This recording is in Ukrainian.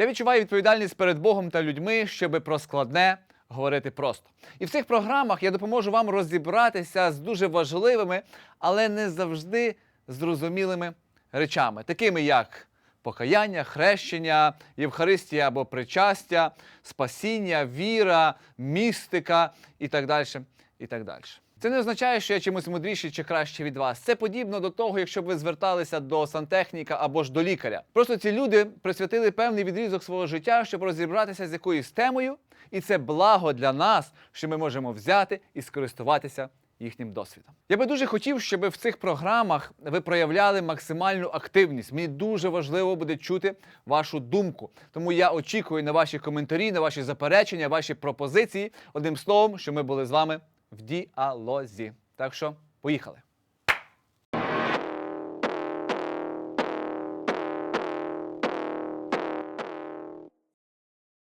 Я відчуваю відповідальність перед Богом та людьми, щоби про складне говорити просто. І в цих програмах я допоможу вам розібратися з дуже важливими, але не завжди зрозумілими речами, такими як покаяння, хрещення, Євхаристія або причастя, спасіння, віра, містика і так далі. І так далі. Це не означає, що я чимось мудріший чи краще від вас. Це подібно до того, якщо б ви зверталися до сантехніка або ж до лікаря. Просто ці люди присвятили певний відрізок свого життя, щоб розібратися з якоюсь темою, і це благо для нас, що ми можемо взяти і скористуватися їхнім досвідом. Я би дуже хотів, щоб в цих програмах ви проявляли максимальну активність. Мені дуже важливо буде чути вашу думку. Тому я очікую на ваші коментарі, на ваші заперечення, ваші пропозиції. Одним словом, що ми були з вами в діалозі. Так що поїхали.